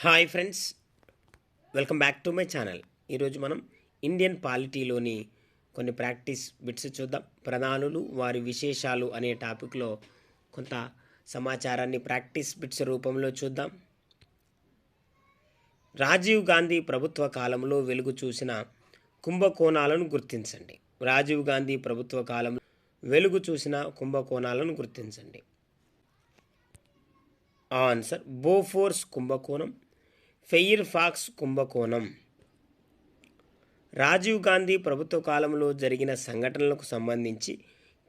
Hi friends. Welcome back to my channel. ఈరోజు మనం Indian పాలిటీలోని కొన్ని ప్రాక్టీస్ బిట్స్ చూద్దాం. ప్రధానులు వారి విశేషాలు అనే టాపిక్లో కొంత సమాచారాన్ని ప్రాక్టీస్ బిట్స్ రూపంలో చూద్దాం. రాజీవ్ గాంధీ ప్రభుత్వ కాలంలో వెలుగు చూసిన కుంభకోణాలను గుర్తించండి. రాజీవ్ గాంధీ ప్రభుత్వ కాలంలో వెలుగు చూసిన కుంభకోణాలను గుర్తించండి. ఆన్సర్ బోఫోర్స్ కుంభకోణం. ఫెయిర్ ఫాక్స్ కుంభకోణం. రాజీవ్ గాంధీ ప్రభుత్వ కాలంలో జరిగిన సంఘటనలకు సంబంధించి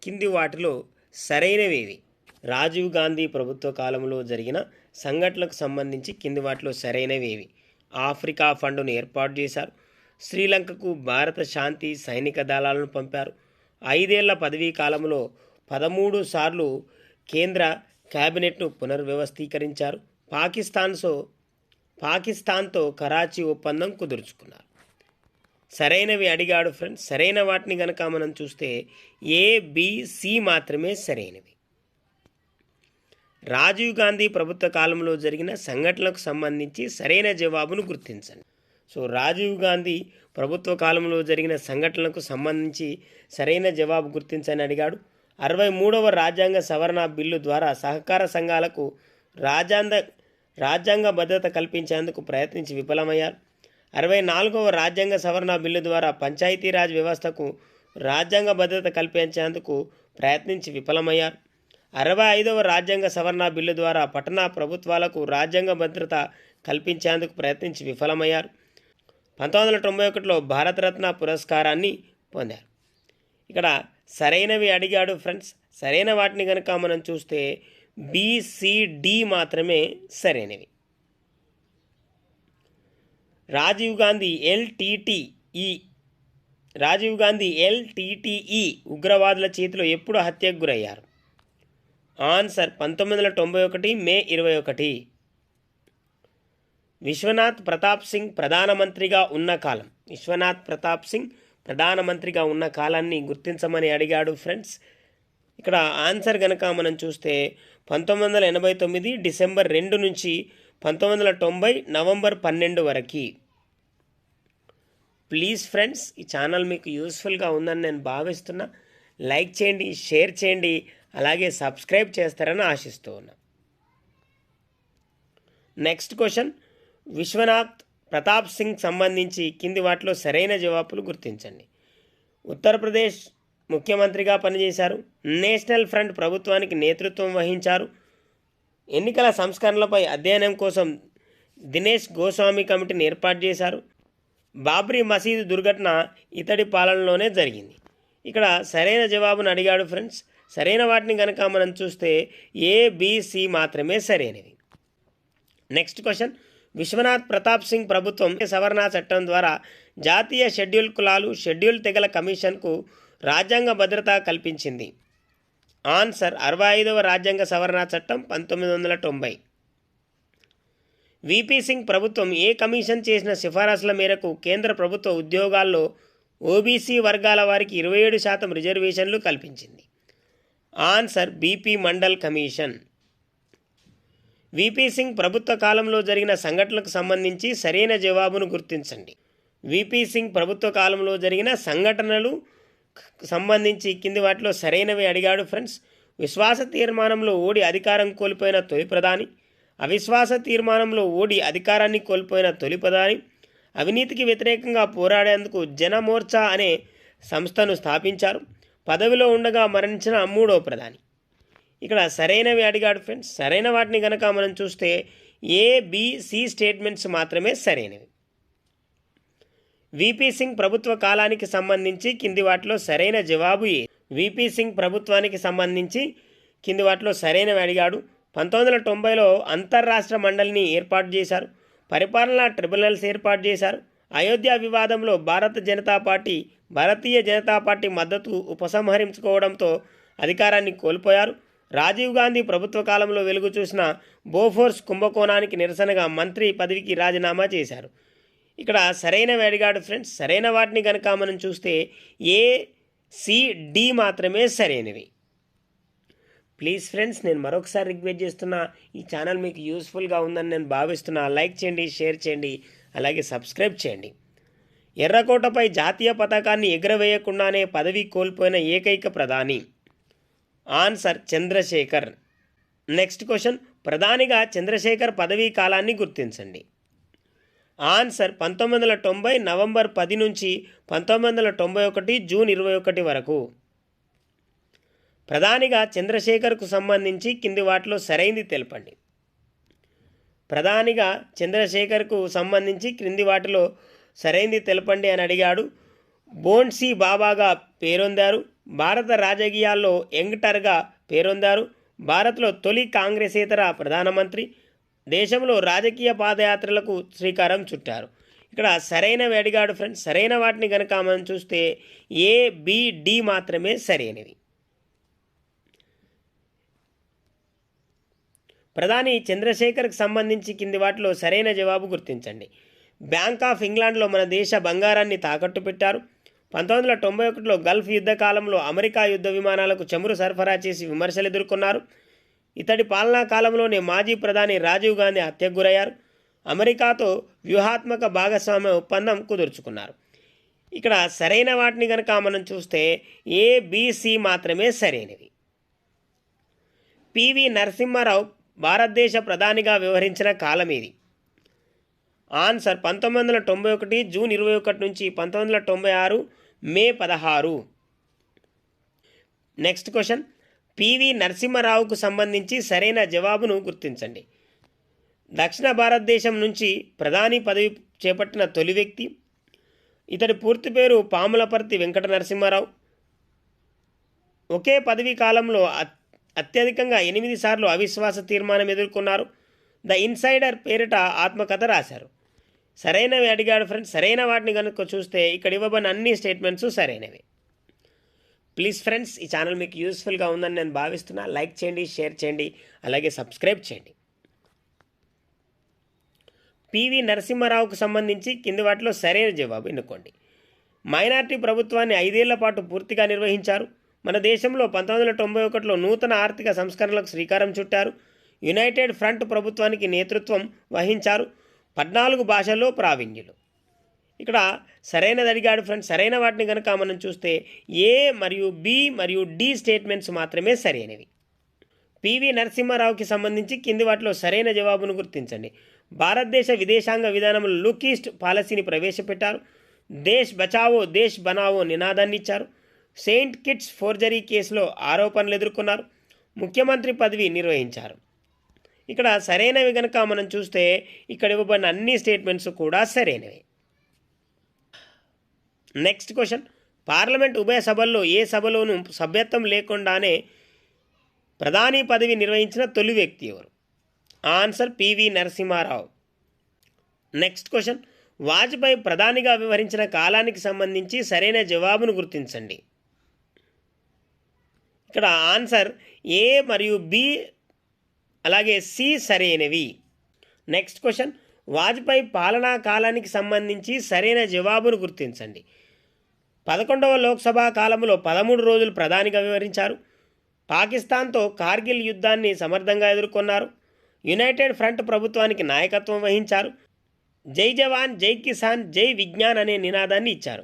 కింది వాటిలో సరైనవేవి? రాజీవ్ గాంధీ ప్రభుత్వ కాలంలో జరిగిన సంఘటనలకు సంబంధించి కింది వాటిలో సరైనవేవి? ఆఫ్రికా ఫండును ఏర్పాటు చేశారు. శ్రీలంకకు భారత శాంతి సైనిక దళాలను పంపారు. ఐదేళ్ళ పదవీ కాలంలో పదమూడు సార్లు కేంద్ర క్యాబినెట్ను పునర్వ్యవస్థీకరించారు. పాకిస్తాన్తో పాకిస్తాన్తో కరాచీ ఒప్పందం కుదుర్చుకున్నారు. సరైనవి అడిగాడు ఫ్రెండ్స్. సరైన వాటిని గనక మనం చూస్తే ఏ సి మాత్రమే సరైనవి. రాజీవ్ గాంధీ ప్రభుత్వ కాలంలో జరిగిన సంఘటనలకు సంబంధించి సరైన జవాబును గుర్తించండి. సో రాజీవ్ గాంధీ ప్రభుత్వ కాలంలో జరిగిన సంఘటనలకు సంబంధించి సరైన జవాబు గుర్తించని అడిగాడు. అరవై మూడవ రాజ్యాంగ సవరణ బిల్లు ద్వారా సహకార సంఘాలకు రాజ్యాంగ రాజ్యాంగ భద్రత కల్పించేందుకు ప్రయత్నించి విఫలమయ్యారు. అరవై నాలుగవ రాజ్యాంగ సవరణ బిల్లు ద్వారా పంచాయతీరాజ్ వ్యవస్థకు రాజ్యాంగ భద్రత కల్పించేందుకు ప్రయత్నించి విఫలమయ్యారు. అరవై ఐదవ రాజ్యాంగ సవరణ బిల్లు ద్వారా పట్టణ ప్రభుత్వాలకు రాజ్యాంగ భద్రత కల్పించేందుకు ప్రయత్నించి విఫలమయ్యారు. పంతొమ్మిది వందల తొంభై ఒకటిలో భారతరత్న పురస్కారాన్ని పొందారు. ఇక్కడ సరైనవి అడిగాడు ఫ్రెండ్స్. సరైన వాటిని కనుక మనం చూస్తే బిసిడి మాత్రమే సరైనవి. రాజీవ్ గాంధీ ఎల్టీటీఈ రాజీవ్ గాంధీ ఎల్టీటీఈ ఉగ్రవాదుల చేతిలో ఎప్పుడు హత్యకు గురయ్యారు? ఆన్సర్ పంతొమ్మిది వందల తొంభై ఒకటి మే ఇరవై ఒకటి. విశ్వనాథ్ ప్రతాప్ సింగ్ ప్రధానమంత్రిగా ఉన్న కాలం. విశ్వనాథ్ ప్రతాప్ సింగ్ ప్రధానమంత్రిగా ఉన్న కాలాన్ని గుర్తించమని అడిగాడు ఫ్రెండ్స్. ఇక్కడ ఆన్సర్ కనుక మనం చూస్తే పంతొమ్మిది వందల ఎనభై తొమ్మిది డిసెంబర్ రెండు నుంచి పంతొమ్మిది వందల తొంభై నవంబర్ పన్నెండు వరకు. ప్లీజ్ ఫ్రెండ్స్ ఈ ఛానల్ మీకు యూస్ఫుల్గా ఉందని నేను భావిస్తున్నా. లైక్ చేయండి షేర్ చేయండి అలాగే సబ్స్క్రైబ్ చేస్తారని ఆశిస్తూ ఉన్నా నెక్స్ట్ క్వశ్చన్. విశ్వనాథ్ ప్రతాప్ సింగ్ సంబంధించి కింది వాటిలో సరైన జవాబులు గుర్తించండి. ఉత్తరప్రదేశ్ ముఖ్యమంత్రిగా పనిచేశారు. నేషనల్ ఫ్రంట్ ప్రభుత్వానికి నేతృత్వం వహించారు. ఎన్నికల సంస్కరణలపై అధ్యయనం కోసం దినేష్ గోస్వామి కమిటీని ఏర్పాటు చేశారు. బాబ్రీ మసీదు దుర్ఘటన ఇతడి పాలనలోనే జరిగింది. ఇక్కడ సరైన జవాబును అడిగాడు ఫ్రెండ్స్. సరైన వాటిని కనుక మనం చూస్తే ఏబిసి మాత్రమే సరైనవి. Next question. విశ్వనాథ్ ప్రతాప్ సింగ్ ప్రభుత్వం సవరణ చట్టం ద్వారా జాతీయ షెడ్యూల్ కులాలు షెడ్యూల్ తెగల కమిషన్కు రాజ్యాంగ భద్రత కల్పించింది. ఆన్సర్ అరవై ఐదవ రాజ్యాంగ సవరణ చట్టం పంతొమ్మిది వందల తొంభై. విపి సింగ్ ప్రభుత్వం ఏ కమిషన్ చేసిన సిఫారసుల మేరకు కేంద్ర ప్రభుత్వ ఉద్యోగాల్లో ఓబీసీ వర్గాల వారికి ఇరవై ఏడు శాతం రిజర్వేషన్లు కల్పించింది. Answer BP Mandal commission. VP Singh ప్రభుత్వ కాలంలో జరిగిన సంఘటనలకు సంబంధించి సరైన జవాబును గుర్తించండి. విపి సింగ్ ప్రభుత్వ కాలంలో జరిగిన సంఘటనలు సంబంధించి కింది వాటిలో సరైనవి అడిగాడు ఫ్రెండ్స్. విశ్వాస తీర్మానంలో ఓడి అధికారం కోల్పోయిన తొలి ప్రధాని అవిశ్వాస తీర్మానంలో ఓడి అధికారాన్ని కోల్పోయిన తొలి ప్రధాని అవినీతికి వ్యతిరేకంగా పోరాడేందుకు జనమోర్చా అనే సంస్థను స్థాపించారు. పదవిలో ఉండగా మరణించిన మూడో ప్రధాని. ఇక్కడ సరైనవి అడిగాడు ఫ్రెండ్స్. సరైన వాటిని కనుక మనం చూస్తే ఏ స్టేట్మెంట్స్ మాత్రమే సరైనవి. విపి సింగ్ ప్రభుత్వ కాలానికి సంబంధించి కింది వాటిలో సరైన జవాబు ఏ? విపి సింగ్ ప్రభుత్వానికి సంబంధించి కింది వాటిలో సరైనవి అడిగాడు. పంతొమ్మిది వందల తొంభైలో అంతర్రాష్ట్ర మండలిని ఏర్పాటు చేశారు. పరిపాలనా ట్రిబ్యునల్స్ ఏర్పాటు చేశారు. అయోధ్య వివాదంలో భారత జనతా పార్టీ భారతీయ జనతా పార్టీ మద్దతు ఉపసంహరించుకోవడంతో అధికారాన్ని కోల్పోయారు. రాజీవ్ గాంధీ ప్రభుత్వ కాలంలో వెలుగు చూసిన బోఫోర్స్ కుంభకోణానికి నిరసనగా మంత్రి పదవికి రాజీనామా చేశారు. ఇక్కడ సరైనవి అడిగాడు ఫ్రెండ్స్ సరైన వాటిని కనుక మనం చూస్తే ఏ సి డి మాత్రమే సరైనవి. ప్లీజ్ ఫ్రెండ్స్ నేను మరొకసారి రిక్వెస్ట్ చేస్తున్నా ఈ ఛానల్ మీకు యూస్ఫుల్గా ఉందని నేను భావిస్తున్నా. లైక్ చేయండి షేర్ చేయండి అలాగే సబ్స్క్రైబ్ చేయండి. ఎర్రకోటపై జాతీయ పతాకాన్ని ఎగురవేయకుండానే పదవి కోల్పోయిన ఏకైక ప్రధాని. ఆన్సర్ చంద్రశేఖర్. నెక్స్ట్ క్వశ్చన్ ప్రధానిగా చంద్రశేఖర్ పదవీ కాలాన్ని గుర్తించండి. ఆన్సర్ పంతొమ్మిది వందల తొంభై నవంబర్ పది నుంచి పంతొమ్మిది వందల తొంభై ఒకటి జూన్ ఇరవై ఒకటి వరకు. ప్రధానిగా చంద్రశేఖర్కు సంబంధించి కింది వాటిలో సరైంది తెలపండి. ప్రధానిగా చంద్రశేఖర్కు సంబంధించి క్రింది వాటిలో సరైంది తెలపండి అని అడిగాడు. బోన్సీ బాబాగా పేరొందారు. భారత రాజకీయాల్లో యంగ్టర్గా పేరొందారు. భారత్లో తొలి కాంగ్రెసేతర ప్రధానమంత్రి. దేశంలో రాజకీయ పాదయాత్రలకు శ్రీకారం చుట్టారు. ఇక్కడ సరైన వేడిగాడు ఫ్రెండ్స్ సరైన వాటిని కనుక మనం చూస్తే ఏ బి డి మాత్రమే సరైనవి. ప్రధాని చంద్రశేఖర్కి సంబంధించి కింది వాటిలో సరైన జవాబు గుర్తించండి. బ్యాంక్ ఆఫ్ ఇంగ్లాండ్లో మన దేశ బంగారాన్ని తాకట్టు పెట్టారు. పంతొమ్మిది వందల తొంభై ఒకటిలో గల్ఫ్ యుద్ధ కాలంలో అమెరికా యుద్ధ విమానాలకు చమురు సరఫరా చేసి విమర్శలు ఎదుర్కొన్నారు. ఇతడి పాలనా కాలంలోనే మాజీ ప్రధాని రాజీవ్ గాంధీ హత్యకు గురయ్యారు అమెరికాతో వ్యూహాత్మక భాగస్వామ్య ఒప్పందం కుదుర్చుకున్నారు. ఇక్కడ సరైన వాటిని కనుక మనం చూస్తే ఏబిసి మాత్రమే సరైనవి. పివి నరసింహారావు భారతదేశ ప్రధానిగా వ్యవహరించిన కాలం ఇది. ఆన్సర్ పంతొమ్మిది వందల తొంభై ఒకటి జూన్ ఇరవై ఒకటి నుంచి పంతొమ్మిది వందల తొంభై ఆరు మే పదహారు. Next question. పివి నరసింహారావుకు సంబంధించి సరైన జవాబును గుర్తించండి. దక్షిణ భారతదేశం నుంచి ప్రధాని పదవి చేపట్టిన తొలి వ్యక్తి. ఇతడి పూర్తి పేరు పాములపర్తి వెంకట నరసింహారావు. ఒకే పదవీ కాలంలో అత్యధికంగా ఎనిమిది సార్లు అవిశ్వాస తీర్మానం ఎదుర్కొన్నారు. ద ఇన్సైడర్ పేరిట ఆత్మకథ రాశారు. సరైనవి అడిగాడు ఫ్రెండ్స్ సరైన వాటిని కనుక చూస్తే ఇక్కడ ఇవ్వబడిన అన్ని స్టేట్మెంట్స్ సరైనవి. ప్లీజ్ ఫ్రెండ్స్ ఈ ఛానల్ మీకు యూస్ఫుల్గా ఉందని నేను భావిస్తున్నా. లైక్ చేయండి షేర్ చేయండి అలాగే సబ్స్క్రైబ్ చేయండి. పివి నరసింహారావుకు సంబంధించి కింది వాటిలో సరైన జవాబు ఎన్నుకోండి. మైనార్టీ ప్రభుత్వాన్ని ఐదేళ్ళ పాటు పూర్తిగా నిర్వహించారు. మన దేశంలో పంతొమ్మిది వందల తొంభై ఒకటిలో నూతన ఆర్థిక సంస్కరణలకు శ్రీకారం చుట్టారు. యునైటెడ్ ఫ్రంట్ ప్రభుత్వానికి నేతృత్వం వహించారు. పద్నాలుగు భాషల్లో ప్రావీణ్యులు. ఇక్కడ సరైనది అడిగాడు ఫ్రెండ్స్ సరైన వాటిని కనుక మనం చూస్తే ఏ మరియు బి మరియు డి స్టేట్మెంట్స్ మాత్రమే సరైనవి పివి నరసింహారావుకి సంబంధించి కింది వాటిలో సరైన జవాబును గుర్తించండి. భారతదేశ విదేశాంగ విధానంలో లుక్ పాలసీని ప్రవేశపెట్టారు. దేశ్ బచావో దేశ్ బనావో నినాదాన్ని ఇచ్చారు. సెయింట్ కిట్స్ ఫోర్జరీ కేసులో ఆరోపణలు ఎదుర్కొన్నారు. ముఖ్యమంత్రి పదవి నిర్వహించారు. ఇక్కడ సరైనవి కనుక మనం చూస్తే ఇక్కడ ఇవ్వబడిన అన్ని స్టేట్మెంట్స్ కూడా సరైనవి. నెక్స్ట్ క్వశ్చన్ పార్లమెంట్ ఉభయ సభల్లో ఏ సభలోనూ సభ్యత్వం లేకుండానే ప్రధాని పదవి నిర్వహించిన తొలి వ్యక్తి ఎవరు? Answer PV Narasimha Rao next question Vajpayee ప్రధానిగా వ్యవహరించిన కాలానికి సంబంధించి సరైన జవాబును గుర్తించండి. ఇక్కడ ఆన్సర్ ఏ మరియు బి అలాగే సి సరైనవి. నెక్స్ట్ క్వశ్చన్ వాజ్పేయి పాలనా కాలానికి సంబంధించి సరైన జవాబును గుర్తించండి. పదకొండవ లోక్సభ కాలంలో పదమూడు రోజులు ప్రధానిగా వివరించారు. పాకిస్తాన్తో కార్గిల్ యుద్ధాన్ని సమర్థంగా ఎదుర్కొన్నారు. యునైటెడ్ ఫ్రంట్ ప్రభుత్వానికి నాయకత్వం వహించారు. జై జవాన్ జై కిసాన్ జై విజ్ఞాన్ అనే నినాదాన్ని ఇచ్చారు.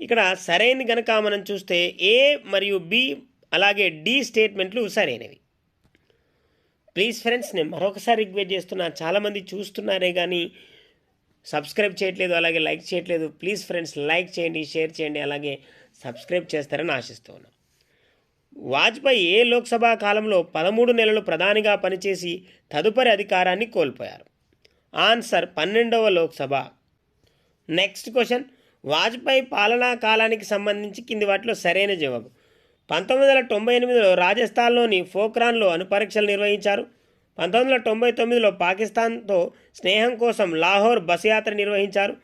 ఇక్కడ సరైన గనక మనం చూస్తే ఏ మరియు బి అలాగే డి స్టేట్మెంట్లు సరైనవి. ప్లీజ్ ఫ్రెండ్స్ నేను మరొకసారి రిక్వెస్ట్ చేస్తున్నా చాలామంది చూస్తున్నారే కానీ సబ్స్క్రైబ్ చేయట్లేదు అలాగే లైక్ చేయట్లేదు ప్లీజ్ ఫ్రెండ్స్ లైక్ చేయండి షేర్ చేయండి అలాగే సబ్స్క్రైబ్ చేస్తారని ఆశిస్తూ ఉన్నాం. వాజ్పేయి ఏ లోక్సభ కాలంలో పదమూడు నెలలు ప్రధానిగా పనిచేసి తదుపరి అధికారాన్ని కోల్పోయారు? ఆన్సర్ పన్నెండవ లోక్సభ. Next question. వాజ్పేయి పాలనా కాలానికి సంబంధించి కింది వాటిలో సరైన జవాబు. పంతొమ్మిది వందల తొంభై ఎనిమిదిలో రాజస్థాన్లోని ఫోక్రాన్లో అణుపరీక్షలు నిర్వహించారు. పంతొమ్మిది వందల తొంభై తొమ్మిదిలో పాకిస్తాన్తో స్నేహం కోసం లాహోర్ బస్ యాత్ర నిర్వహించారు.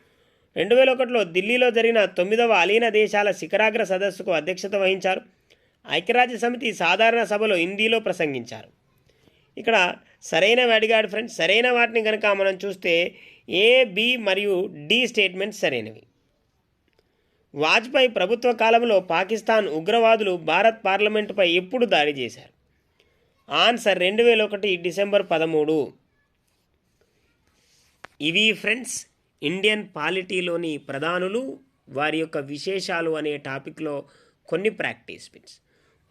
రెండు వేల ఒకటిలో ఢిల్లీలో జరిగిన తొమ్మిదవ అలీన దేశాల శిఖరాగ్ర సదస్సుకు అధ్యక్షత వహించారు. ఐక్యరాజ్య సమితి సాధారణ సభలో హిందీలో ప్రసంగించారు. ఇక్కడ సరైన అడిగాడు ఫ్రెండ్స్ సరైన వాటిని కనుక మనం చూస్తే ఏ బి మరియు డి స్టేట్మెంట్స్ సరైనవి. వాజ్పేయి ప్రభుత్వ కాలంలో పాకిస్తాన్ ఉగ్రవాదులు భారత్ పార్లమెంటుపై ఎప్పుడు దాడి చేశారు? ఆన్సర్ రెండు వేల ఒకటి డిసెంబర్ పదమూడు. ఇవి ఫ్రెండ్స్ ఇండియన్ పాలిటీలోని ప్రధానులు వారి యొక్క విశేషాలు అనే టాపిక్లో కొన్ని ప్రాక్టీస్ బిట్స్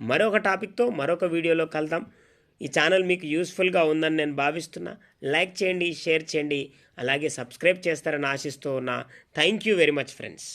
మరొక టాపిక్తో మరొక వీడియోలో కలుద్దాం. ఈ ఛానల్ మీకు యూస్ఫుల్గా ఉందని నేను భావిస్తున్నా. లైక్ చేయండి షేర్ చేయండి అలాగే సబ్స్క్రైబ్ చేస్తారని ఆశిస్తూ ఉన్నా. Thank you very much friends.